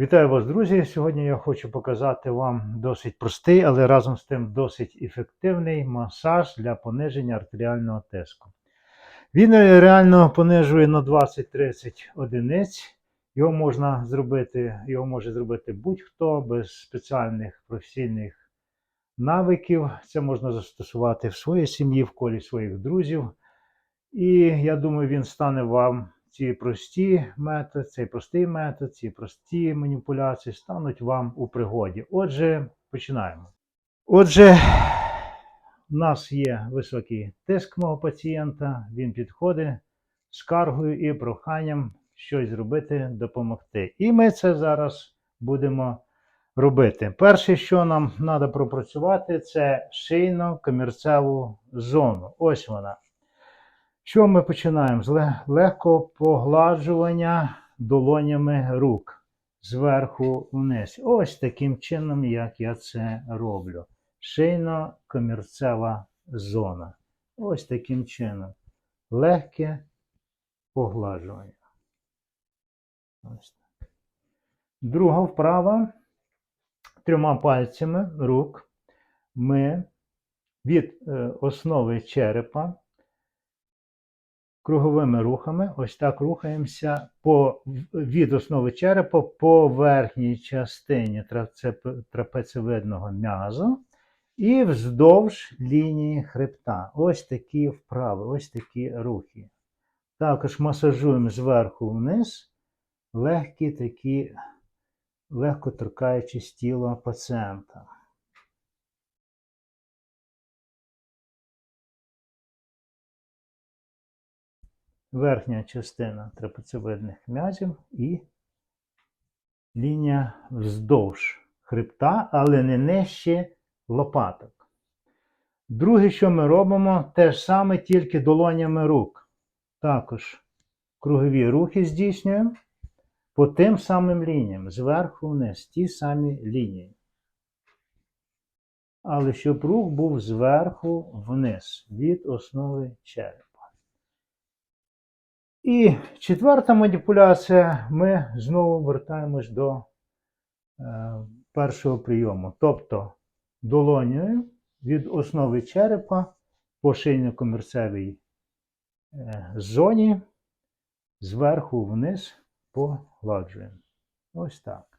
Вітаю вас, друзі! Сьогодні я хочу показати вам досить простий, але разом з тим досить ефективний масаж для пониження артеріального тиску. Він е, реально понижує на 20-30 одиниць. Його можна зробити, його може зробити будь-хто без спеціальних професійних навиків. Це можна застосувати в своїй сім'ї, в колі своїх друзів. І я думаю, він стане вам ці прості методи, цей простий метод, ці прості маніпуляції стануть вам у пригоді. Отже, починаємо. Отже, у нас є високий тиск мого пацієнта, він підходить скаргою і проханням щось зробити, допомогти. І ми це зараз будемо робити. Перше, що нам треба пропрацювати, це шийно-комірцеву зону. Ось вона. Що ми починаємо? З легкого погладжування долонями рук зверху вниз. Ось таким чином, як я це роблю. Шийно-комірцева зона. Ось таким чином. Легке погладжування. Ось так. Друга вправа. Трьома пальцями рук ми від е, основи черепа круговими рухами. Ось так рухаємося по, від основи черепа по верхній частині трапецевидного м'язу і вздовж лінії хребта. Ось такі вправи, ось такі рухи. Також масажуємо зверху вниз, легкі такі, легко торкаючись тіла пацієнта. Верхня частина трапецевидних м'язів і лінія вздовж хребта, але не нижче лопаток. Друге, що ми робимо, те ж саме, тільки долонями рук. Також кругові рухи здійснюємо по тим самим лініям, зверху вниз, ті самі лінії. Але щоб рух був зверху вниз від основи черепа. І четверта маніпуляція, ми знову вертаємось до е, першого прийому. Тобто долонею від основи черепа по шийно-комірцевій е, зоні зверху вниз погладжуємо. Ось так.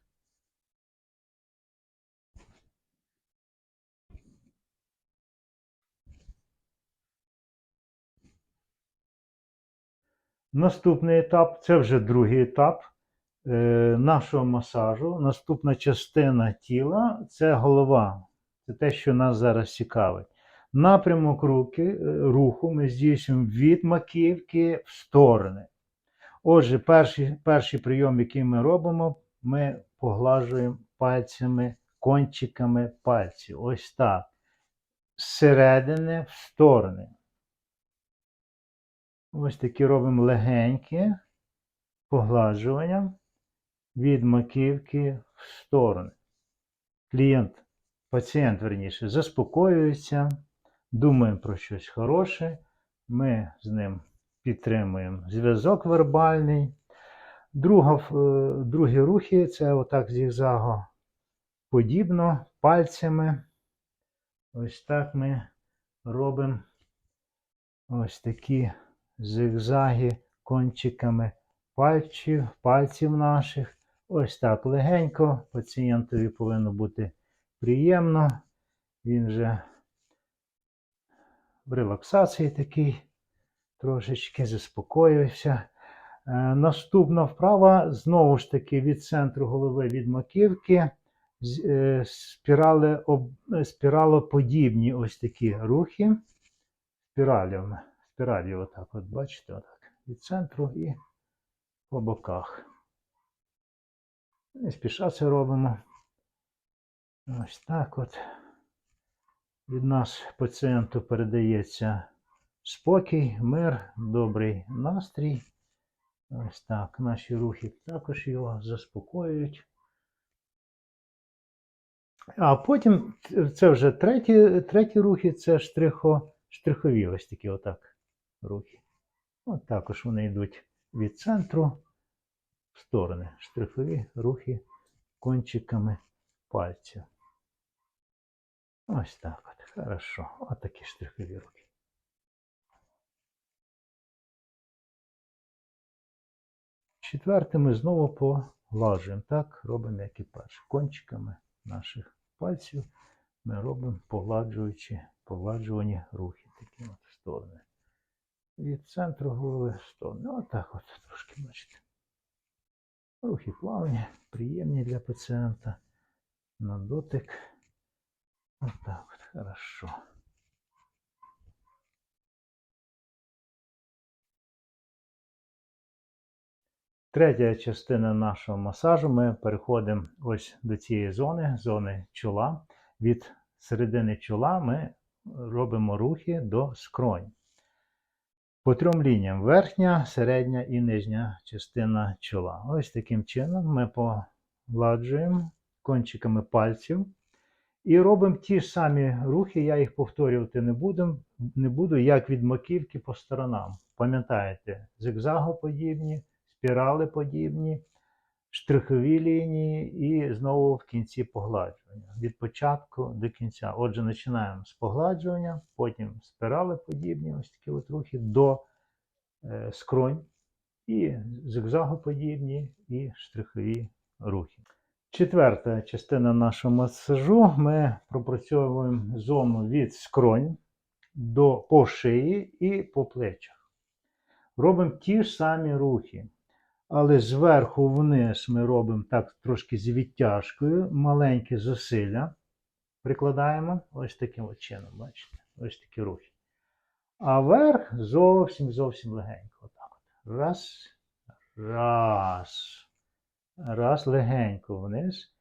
Наступний етап це вже другий етап е, нашого масажу. Наступна частина тіла це голова. Це те, що нас зараз цікавить. Напрямок руки, е, руху ми здійснюємо від маківки в сторони. Отже, перший, перший прийом, який ми робимо, ми поглажуємо пальцями, кончиками пальців. Ось так. Зсередини в сторони. Ось такі робимо легенькі погладжування від маківки в сторони. Клієнт, пацієнт, верніше, заспокоюється, думає про щось хороше. Ми з ним підтримуємо зв'язок вербальний. Друга, е, другі рухи це отак зігзаго подібно пальцями. Ось так ми робимо ось такі зигзаги кончиками пальців, пальців наших. Ось так легенько. Пацієнтові повинно бути приємно. Він вже в релаксації такий, трошечки заспокоївся. Е, Наступна вправа, знову ж таки, від центру голови від маківки. е, Спірали, е, спіралоподібні ось такі рухи. Спіралями спіралі, отак, от бачите, отак, від центру і по боках. Не спіша це робимо. Ось так от. Від нас пацієнту передається спокій, мир, добрий настрій. Ось так. Наші рухи також його заспокоюють. А потім це вже треті, треті рухи, це штрихо, штрихові ось такі отак рухи. От також вони йдуть від центру в сторони. Штрихові рухи кончиками пальців. Ось так от. Хорошо. Отакі штрихові руки. Четверте ми знову поглажуємо. Так робимо, як і перше. Кончиками наших пальців ми робимо погладжуючи, погладжувані рухи такі от сторони. Від центру голови в сторону. Отак от трошки бачите. Рухи плавні, приємні для пацієнта. На дотик. Отак от, хорошо. Третя частина нашого масажу. Ми переходимо ось до цієї зони, зони чола. Від середини чола ми робимо рухи до скронь. По трьом лініям: верхня, середня і нижня частина чола. Ось таким чином ми погладжуємо кончиками пальців і робимо ті ж самі рухи. Я їх повторювати не буду, не буду як від маківки по сторонам. Пам'ятаєте, зигзагоподібні, спірали подібні, штрихові лінії і знову в кінці погладжування. Від початку до кінця. Отже, починаємо з погладжування, потім спірали подібні, ось такі от рухи до е, скронь, і зигзагоподібні, і штрихові рухи. Четверта частина нашого масажу. Ми пропрацьовуємо зону від скронь до по шиї і по плечах. Робимо ті ж самі рухи. Але зверху вниз ми робимо так трошки з відтяжкою, маленькі зусилля прикладаємо ось таким от чином, бачите? Ось такі рухи. А вверх зовсім зовсім легенько. Отак от. Раз, раз. Раз, легенько вниз.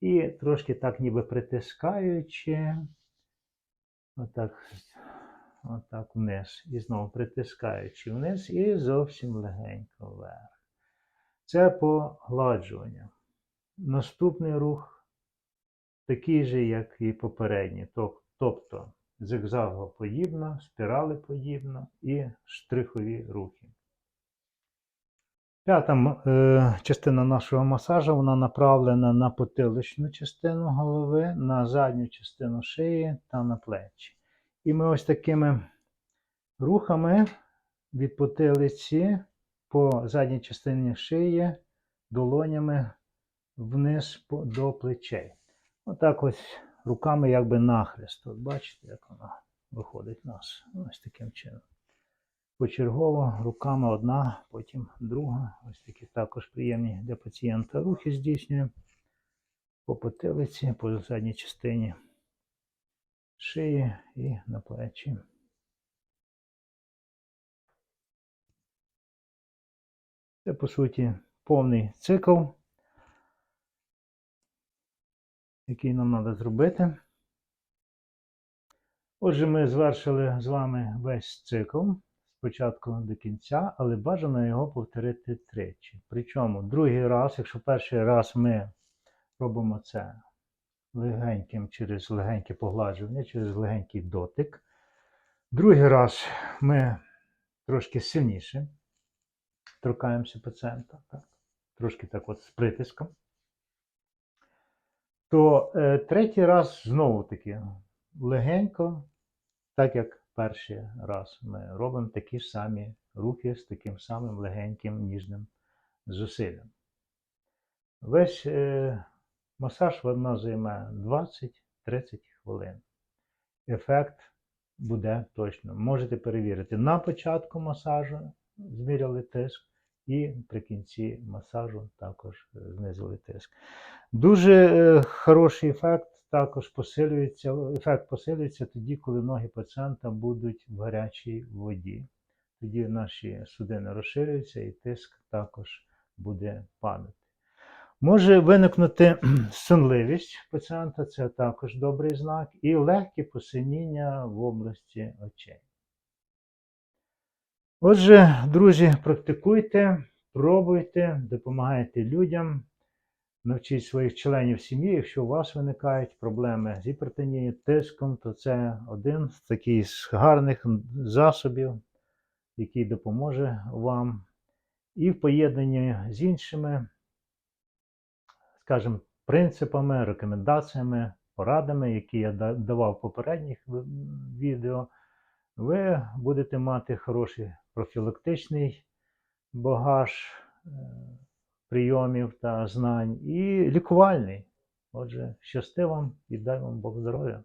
І трошки так ніби притискаючи. Отак, отак вниз. І знову притискаючи вниз, і зовсім легенько вверх. Це погладжування. Наступний рух такий же, як і попередній. Тоб- Тобто зигзагоподібно, спіралеподібно і штрихові рухи. П'ята е, частина нашого масажу вона направлена на потиличну частину голови, на задню частину шиї та на плечі. І ми ось такими рухами від потилиці по задній частині шиї долонями вниз до плечей. Отак ось руками якби нахрест. От бачите, як воно виходить у нас. Ось таким чином. Почергово руками одна, потім друга. Ось такі також приємні для пацієнта рухи здійснюємо по потилиці, по задній частині шиї і на плечі. Це, по суті, повний цикл, який нам треба зробити. Отже, ми звершили з вами весь цикл з початку до кінця, але бажано його повторити тричі. Причому другий раз, якщо перший раз ми робимо це легеньким через легеньке погладжування, через легенький дотик. Другий раз ми трошки сильніше торкаємося пацієнта, так? трошки так от з притиском. То е, третій раз знову таки легенько, так як перший раз ми робимо такі ж самі рухи з таким самим легеньким ніжним зусиллям. Весь е, масаж вона займе 20-30 хвилин. Ефект буде точно. Можете перевірити на початку масажу, зміряли тиск, і при кінці масажу також е, знизили тиск. Дуже е, хороший ефект також посилюється. Ефект посилюється тоді, коли ноги пацієнта будуть в гарячій воді. Тоді наші судини розширюються і тиск також буде падати. Може виникнути сонливість пацієнта, це також добрий знак, і легке посиніння в області очей. Отже, друзі, практикуйте, пробуйте, допомагайте людям, навчіть своїх членів сім'ї. Якщо у вас виникають проблеми з гіпертонією, тиском, то це один з таких гарних засобів, який допоможе вам. І в поєднанні з іншими, скажімо, принципами, рекомендаціями, порадами, які я давав в попередніх відео, ви будете мати хороший профілактичний багаж е, прийомів та знань і лікувальний. Отже, щасти вам і дай вам Бог здоров'я.